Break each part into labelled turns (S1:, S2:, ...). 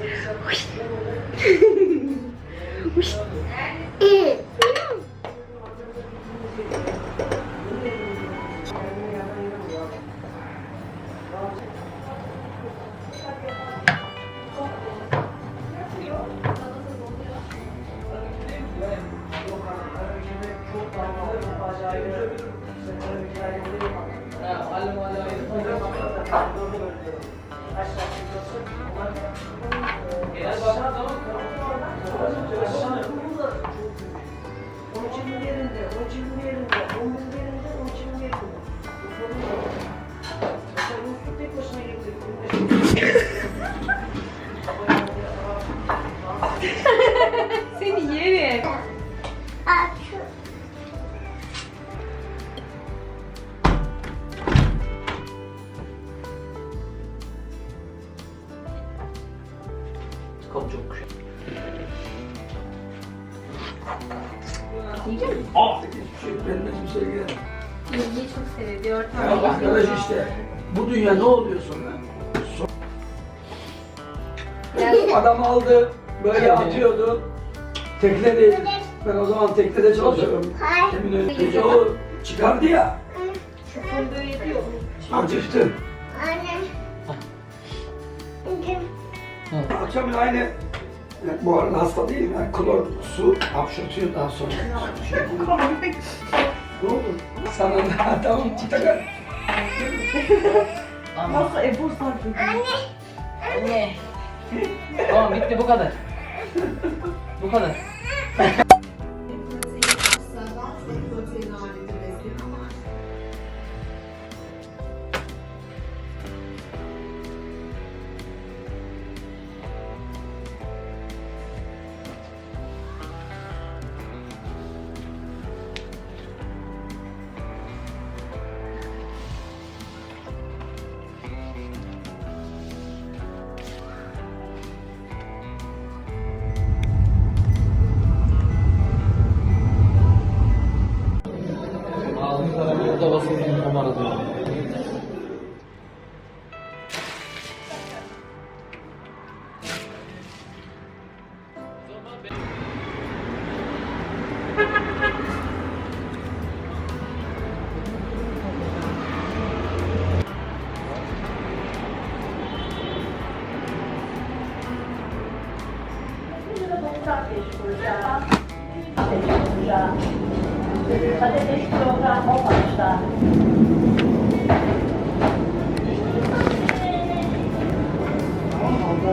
S1: Ui. Ui. Onun yerinde, onun yerinde, onun yerinde, onun yerinde. Mesela Yusuf tek başına getirdi.
S2: Seni yerim.
S3: Bu dünya ne oluyor sonra?
S2: Gel.
S3: Adam aldı, böyle atıyordu. Teknede, ben o zaman teknede çalışıyorum. Eminönü gece o çıkardı ya,
S2: yediyor.
S3: acıktı. Akşam aynı, yani bu arada hasta değilim yani klor su hapşırtıyor daha sonra. Şey, ne oldu? Sana da tamam
S1: Nasıl Ebu Sarfı?
S4: Anne. Tamam bitti bu kadar. Bu kadar. 我买了。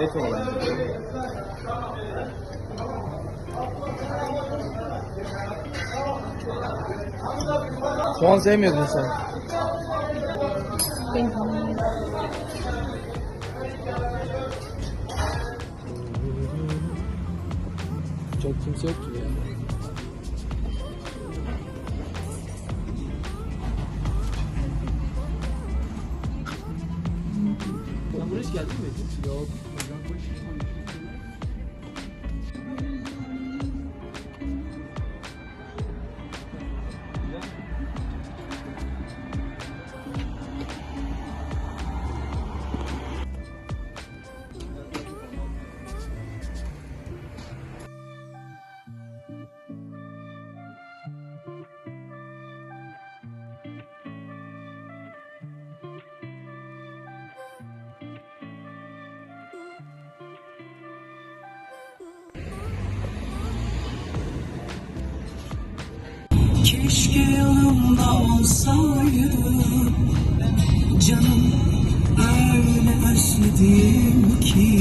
S4: et olan. Soğan sevmiyordun sen. Çok kimse yok ki ya. Sen buraya hiç
S5: Keşke yanımda olsaydın Canım öyle özledim ki